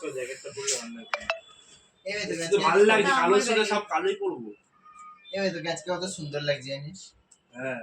করে জ্যাকেটটা পরলে ভালো লাগবে শুধু ভালো লাগছে কালোর সাথে সব কালোই পরবো। এবার তো আজকে কত সুন্দর লাগছে জানিস? হ্যাঁ।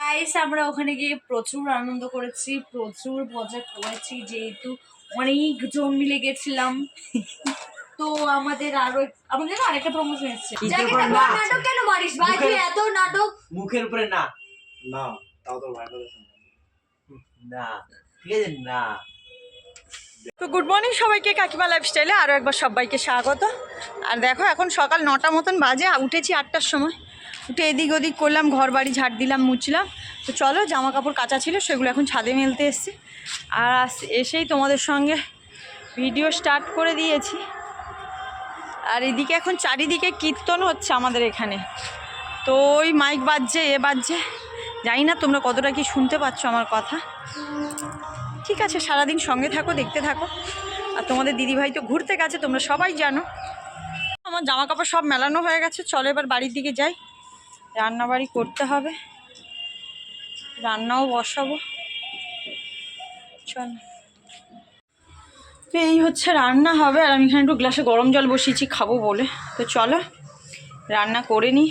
গাইস আমরা ওখানে গিয়ে প্রচুর আনন্দ করেছি প্রচুর মজা করেছি যেহেতু অনেক জন মিলে গেছিলাম তো আমাদের আরও আমাদের না আরেকটা প্রমোশন এসেছে? নাটক কেন মারিস? ভাই তুই এত নাটক মুখের উপরে না। না তাও তো লাগে না না। তো গুড মর্নিং সবাইকে, কাকিমা লাইফস্টাইলে আরও একবার সবাইকে স্বাগত। আর দেখো, এখন সকাল নটা মতন বাজে উঠেছি আটটার সময়। উঠে এদিক ওদিক করলাম ঘর বাড়ি ঝাড় দিলাম, মুছলাম। তো চলো জামা কাপড় কাঁচা ছিল, সেগুলো এখন ছাদে মেলতে এসছি। আর এসেই তোমাদের সঙ্গে ভিডিও স্টার্ট করে দিয়েছি। আর এদিকে এখন চারিদিকে কীর্তন হচ্ছে আমাদের এখানে। তো ওই মাইক বাজছে, এ বাজছে। জানি না তোমরা কতটা কি শুনতে পাচ্ছ আমার কথা। ঠিক আছে, সারাদিন সঙ্গে থাকো, দেখতে থাকো। আর তোমাদের দিদিভাই তো ঘুরতে গেছে, তোমরা সবাই জানো। আমার জামা কাপড় সব মেলানো হয়ে গেছে, চলো এবার বাড়ির দিকে যাই। রান্না বাড়ি করতে হবে। রান্নাও বসাবো। চল। তো এই হচ্ছে রান্না হবে, আর আমি এখানে একটু গ্লাসে গরম জল বসিয়েছি, খাব বলে। তো চলো, রান্না করে নিই।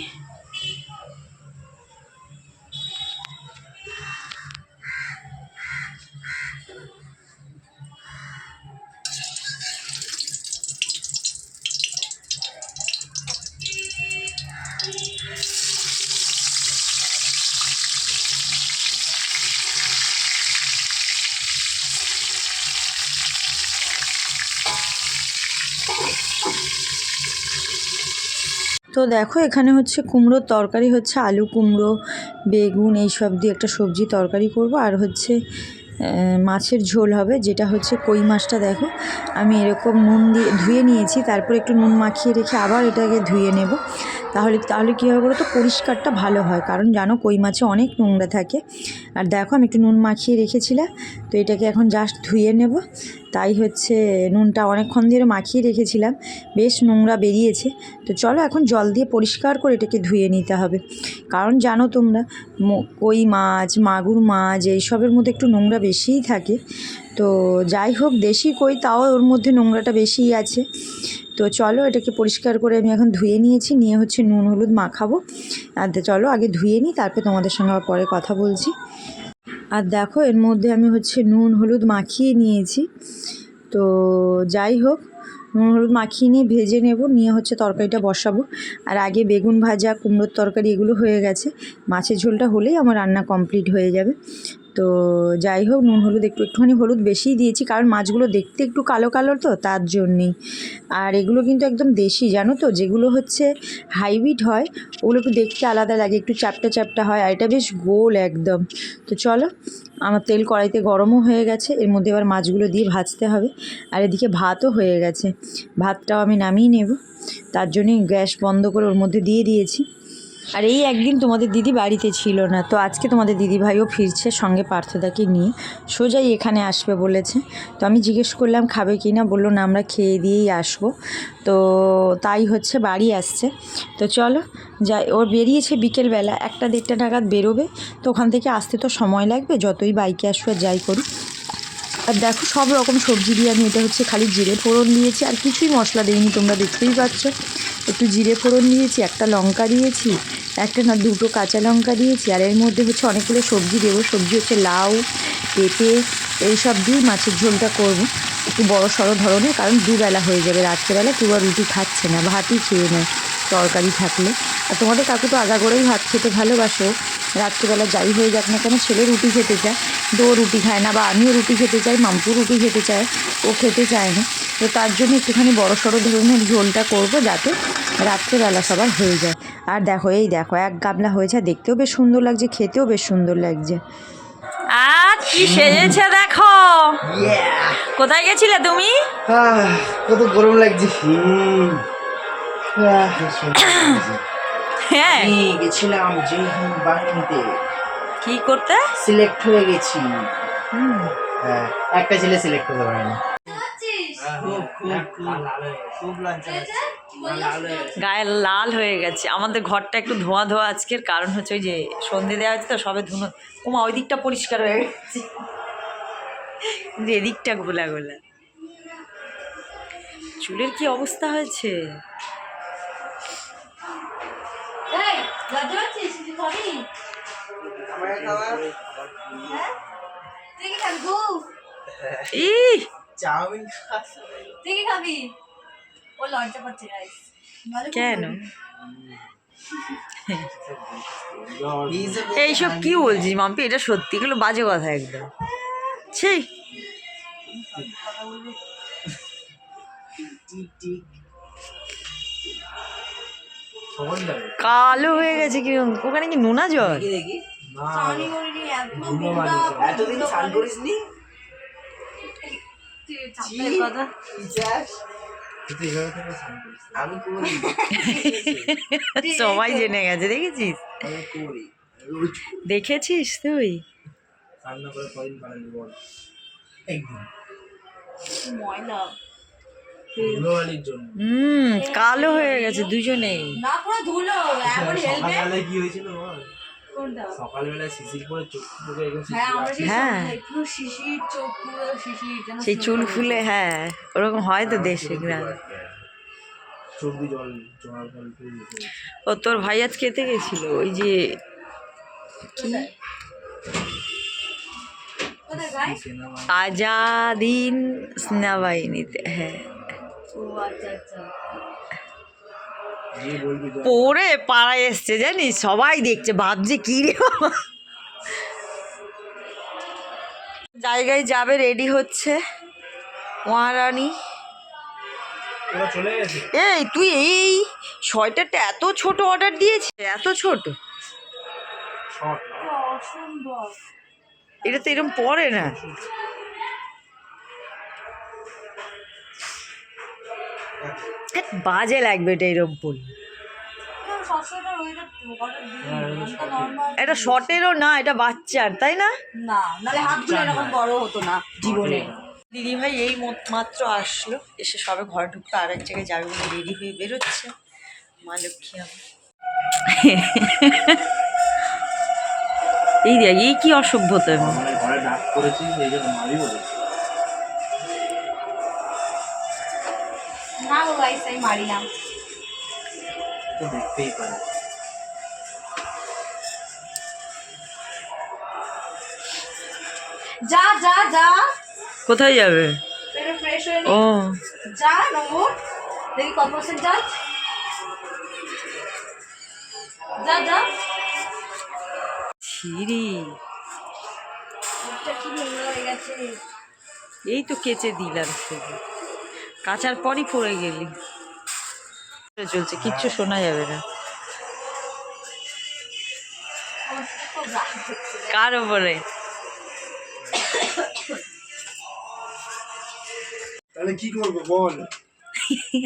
তো দেখো, এখানে হচ্ছে কুমড়োর তরকারি হচ্ছে আলু কুমড়ো, বেগুন, এইসব দিয়ে একটা সবজি তরকারি করব। আর হচ্ছে মাছের ঝোল হবে, যেটা হচ্ছে কই মাছটা দেখো। আমি এরকম নুন দিয়ে ধুয়ে নিয়েছি, তারপর একটু নুন মাখিয়ে রেখে আবার এটাকে ধুয়ে নেব। তাহলে তাহলে কী হবে বলো তো পরিষ্কারটা ভালো হয়। কারণ জানো, কই মাছে অনেক নোংরা থাকে। আর দেখো, আমি একটু নুন মাখিয়ে রেখেছিলাম। তো এটাকে এখন জাস্ট ধুয়ে নেব। তাই হচ্ছে নুনটা অনেকক্ষণ ধরে মাখিয়ে রেখেছিলাম। বেশ নোংরা বেরিয়েছে। তো চলো, এখন জল দিয়ে পরিষ্কার করে এটাকে ধুয়ে নিতে হবে। কারণ জানো তোমরা কই মাছ, মাগুর মাছ, এইসবের মধ্যে একটু নোংরা বেশিই থাকে। তো যাই হোক, দেশি কই, তাও ওর মধ্যে নোংরাটা বেশিই আছে। তো চলো এটাকে পরিষ্কার করে আমি এখন ধুয়ে নিয়েছি, নিয়ে হচ্ছে নুন, হলুদ মাখাবো। আর চলো আগে ধুয়ে নিই, তারপরে তোমাদের সঙ্গে আবার পরে কথা বলছি। আর দেখো, এর মধ্যে আমি হচ্ছে নুন, হলুদ মাখিয়ে নিয়েছি। তো যাই হোক, নুন, হলুদ মাখিয়ে নিয়ে ভেজে নেব, নিয়ে হচ্ছে তরকারিটা বসাবো। আর আগে বেগুন ভাজা, কুমড়োর তরকারি, এগুলো হয়ে গেছে। মাছের ঝোলটা হলেই আমার রান্না কমপ্লিট হয়ে যাবে। তো যাই হোক, নুন, হলুদ একটু, একটুখানি হলুদ বেশিই দিয়েছি, কারণ মাছগুলো দেখতে একটু কালো কালো তো, তার জন্যেই। আর এগুলো কিন্তু একদম দেশি, জানো তো? যেগুলো হচ্ছে হাইব্রিড হয়, ওগুলো একটু দেখতে আলাদা লাগে, একটু চ্যাপটা চ্যাপটা হয়, আর এটা বেশ গোল একদম। তো চলো, আমার তেল কড়াইতে গরমও হয়ে গেছে, এর মধ্যে এবার মাছগুলো দিয়ে ভাজতে হবে। আর এদিকে ভাতও হয়ে গেছে, ভাতটাও আমি নামিয়ে নেব। তার জন্যই গ্যাস বন্ধ করে ওর মধ্যে দিয়ে দিয়েছি। আর এই একদিন তোমাদের দিদি বাড়িতে ছিল না, তো আজকে তোমাদের দিদি ভাইও ফিরছে সঙ্গে পার্থদাকে নিয়ে। সোজাই এখানে আসবে বলেছে। তো আমি জিজ্ঞেস করলাম, খাবে কি না? বলল, না, আমরা খেয়ে দিয়েই আসব। তো তাই হচ্ছে বাড়ি আসছে। তো চলো, যাই ওর বেরিয়েছে বিকেলবেলা, একটা দেড়টা নাগাদ বেরোবে। তো ওখান থেকে আসতে তো সময় লাগবে, যতই বাইকে আসব যাই করি আর দেখো, সব রকম সবজি দিয়ে আমি এটা হচ্ছে খালি জিরে ফোড়ন দিয়েছি, আর কিছুই মশলা দিইনি, তোমরা দেখতেই পাচ্ছ। একটু জিরে ফোড়ন দিয়েছি, একটা লঙ্কা দিয়েছি, একটা না, দুটো কাঁচা লঙ্কা দিয়েছি, আর এর মধ্যে হচ্ছে অনেকগুলো সবজি দেবো। সবজি হচ্ছে লাউ, পেঁপে, এইসব দিয়েই মাছের ঝোলটা করব। একটু বড় সড়ো ধরনের, কারণ দুবেলা হয়ে যাবে, রাত্রেবেলা কেউ আর রুটি খাচ্ছে না, ভাতই খেয়ে নেয়। তরকারি থাকলে। আর তোমাদের কাকু তো আগাগোড়াই ভাত খেতে ভালোবাসো। রাত্রিবেলা যাই হয়ে যাক না কেন ছেলে রুটি খেতে চায়। তো ও রুটি খায় না বা আমিও রুটি খেতে চাই মাম্পু রুটি খেতে চায় ও খেতে চায় না তো তার জন্য একটুখানি বড় সড়ো ধরনের ঝোলটা করব যাতে রাত্রেবেলা সবার হয়ে যায়। আর দেখো এই দেখো এক গামলা হয়েছে আর দেখতেও বেশ সুন্দর লাগছে খেতেও বেশ সুন্দর লাগছে। আর কি সেজেছে দেখো। কোথায় গেছিলে তুমি? কত গরম লাগছে। হ্যাঁ। গেছিলাম জয় হিন্দ বাহিনীতে। কি করতে? সিলেক্ট হয়ে গেছি। হ্যাঁ একটা ছেলে সিলেক্ট হতে হয়ে গেছে। গায়ে লাল হয়ে গেছে। আমাদের ঘরটা একটু ধোঁয়া ধোয়া আজকের। কারণ হচ্ছে ওই যে সন্ধে দেওয়া হচ্ছে তো সবে ধুনো। ওমা ওই দিকটা পরিষ্কার হয়ে গেছে। এদিকটা গোলা গোলা চুলের কি অবস্থা হয়েছে? লজ্জা পাচ্ছিস কিছু খাবি আমার খাবার হ্যাঁ তুই কি খাবি গু ই চাউমিন খাস তুই কি খাবি ও লজ্জা পাচ্ছে গাইস কেন এইসব কি বলছিস মাম্পি এটা সত্যি এগুলো বাজে কথা একদম সেই কালো হয়ে গেছে কীরকম ওখানে কি নোনা জল। এতদিন স্নান করিসনি? সবাই জেনে গেছে দেখেছিস? দেখেছিস তুই? ময়লা। ধুলোবালির জন্য। হুম কালো হয়ে গেছে দুজনেই। না পুরো ধুলো। এমন হেলমেট কি হয়েছিল বল? শিশির করে চোখ ফুটে হ্যাঁ সেই হ্যাঁ। পুরো শিশির চোখ পুরো শিশির সেই চুল। ফুলে হ্যাঁ ওরকম হয় তো আমার দেশে গ্রামে। গেছে। ও তোর ভাই আজ খেতে গেছিল? ওই যে কি? আজাদিন সেনাবাহিনীতে হ্যাঁ। ও আচ্ছা আচ্ছা। পরে পাড়ায় এসছে জানিস? সবাই দেখছে ভাবছে কি রে। জায়গায় যাবে রেডি হচ্ছে। মহারানী। ওরা চলে গেছে? এই তুই এই সোয়েটারটা এত ছোট অর্ডার দিয়েছে এত ছোট। এটা তো এরকম পরে না। বাজে লাগবে এটা ওটা নর্মাল এটা শর্টেরও না এটা বাচ্চার তাই না? না নাহলে হাতগুলো এরকম বড় হতো না জীবনে। দিদি ভাই এই মত- মাত্র আসলো এসে সবে ঘরে ঢুকতো আর এক জায়গায় যাবে বলে রেডি হয়ে বেরোচ্ছে। মা লক্ষ্মী আমার এই দেখ এই কি অসভ্যতা। আমাদের ঘরে ডাক করেছি সেই জন্য মারি বলেছি না গো গাইস আমি মারি না তো দেখতেই পারে যা যা যা কোথায় যাবে হয়ে ও যা নম্বর দেখি কত পার্সেন্ট যা যা যা ছিরি হয়ে এই তো কেচে দিলাম শুধু কাচার পরই পড়ে গেলি। চলছে কিচ্ছু শোনা যাবে না। কার ওপরে তাহলে কি করব বল?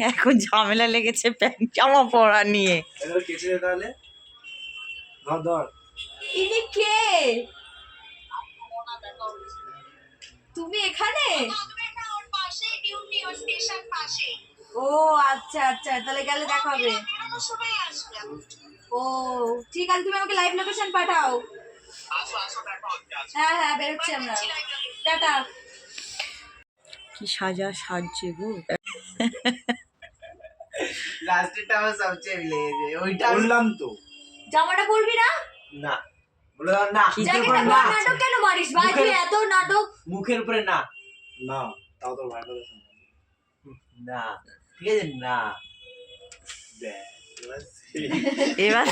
এখন ঝামেলা লেগেছে প্যান্ট জামা পরা নিয়ে। কেচে তাহলে। ধর ধর। ইনি কে? তুমি এখানে? ও আচ্ছা আচ্ছা তাহলে গেলে দেখা হবে। ও ঠিক আছে তুমি আমাকে লাইভ লোকেশন পাঠাও। হ্যাঁ হ্যাঁ বেরোচ্ছি আমরা। টাটা। কি সাজা সাজছে গো। লাস্টেরটা আমার সবচেয়ে মিলে গেছে ওইটা বললাম তো। জামাটা পরবি না? না বলে দাও না। কি জ্যাকেটটা উপরে না নাটক কেন মারিস? ভাই তুই এত নাটক। মুখের উপরে না না। তাও তো ভাই বলে না ঠিক আছে না এবার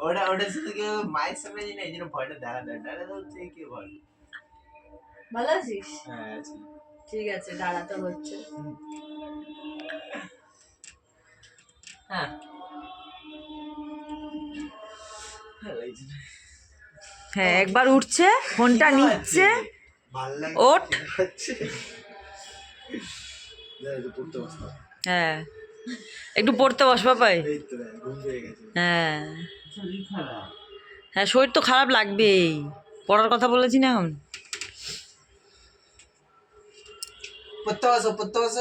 ওটা ওটা শুধু কেউ মায়ের সামনে জানে এই জন্য ভয়টা দেখা দেয় তো হচ্ছে কি ভয় ভালো আছিস হ্যাঁ ঠিক আছে দাঁড়াতে হচ্ছে হ্যাঁ ভালো লাগছে না। হ্যাঁ একবার উঠছে ফোনটা নিচ্ছে। ওঠ। হ্যাঁ। একটু পড়তে বস রে, ঘুম পেয়ে গেছে। হ্যাঁ। হ্যাঁ শরীর তো খারাপ লাগবেই। পড়ার কথা বলেছি না এখন। পড়তে পড়তে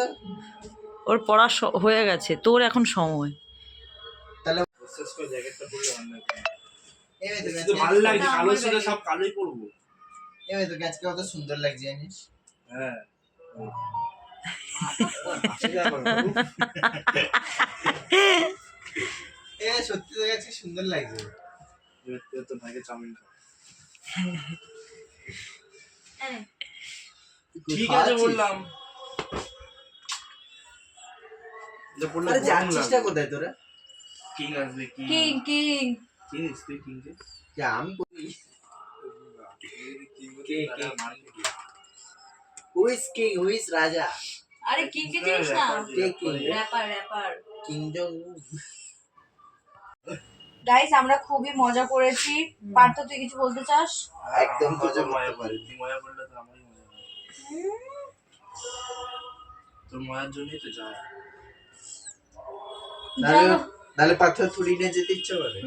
ওর পড়া স- হয়ে গেছে। তোর এখন সময়। বিশেষ শুধু ভালো লাগছে কালোর সাথে সব কালোই পরবো এবার তো আজকে কত সুন্দর লাগছে জানিস? হ্যাঁ। এ সত্যি তো আজকে সুন্দর লাগছে। তো ভাইকে চাউমিন খাও হ্যাঁ। ঠিক আছে বললাম। আরে কোথায় তোরা? কিং আসবে কিং। King king. চিনিস তুই কিংকে যা আমি কই কে কে হুইস কিং? হুইস রাজা? আরে কিং চিনিস না? কে কিং র্যাপার র্যাপার কিং জং গাইস আমরা খুবই মজা করেছি। পার্থ তুই কিছু বলতে চাস? একদম মজা মজা করতে তুই মজা করলে তো আমারই মজা তোর মজার জন্যই তো যাওয়া তাহলে পাথর তুলি নিয়ে যেতে ইচ্ছে করে।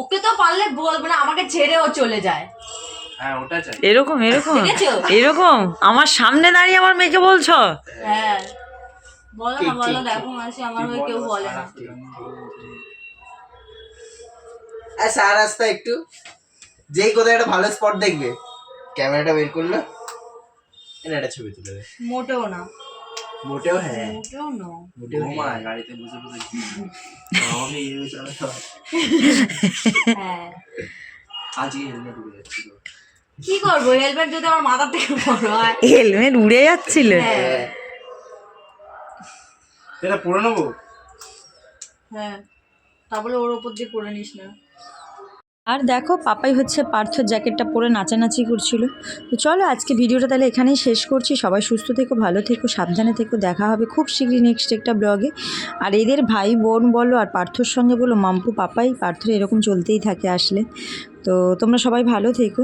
ওকে তো পারলে বলবে না আমাকে ছেড়ে ও চলে যায়। হ্যাঁ এরকম এরকম। এরকম? আমার সামনে দাঁড়িয়ে আমার মেয়েকে বলছো? হ্যাঁ। বলো না বলো দেখো মাসি আমার হয়ে কেউ বলে? না। আর সারা রাস্তা একটু? যেই কোথায় একটা ভালো স্পট দেখবে। ক্যামেরাটা বের করল। এনে একটা ছবি তুলে মোটেও না। মোটেও হ্যাঁ মোটেও না মোটেও। গাড়িতে বসে বসে হয়। হ্যাঁ আজকে হেলমেট উড়ে যাচ্ছিল। কি করব? হেলমেট যদি আমার মাথার থেকে বড় হয়। হেলমেট উড়ে যাচ্ছিল। হ্যাঁ। এটা পরে নেব? হ্যাঁ। তারপরে ওর ওপর দিয়ে করে নিস না। আর দেখো, পাপাই হচ্ছে পার্থর জ্যাকেটটা পরে নাচানাচি করছিল। তো চলো আজকে ভিডিওটা তাহলে এখানেই শেষ করছি। সবাই সুস্থ থেকো, ভালো থেকো, সাবধানে থেকো। দেখা হবে খুব শীঘ্রই নেক্সট একটা ব্লগে। আর এদের ভাই, বোন বলো আর পার্থর সঙ্গে বলো, মাম্পু, পাপাই, পার্থর এরকম চলতেই থাকে আসলে। তো তোমরা সবাই ভালো থেকো।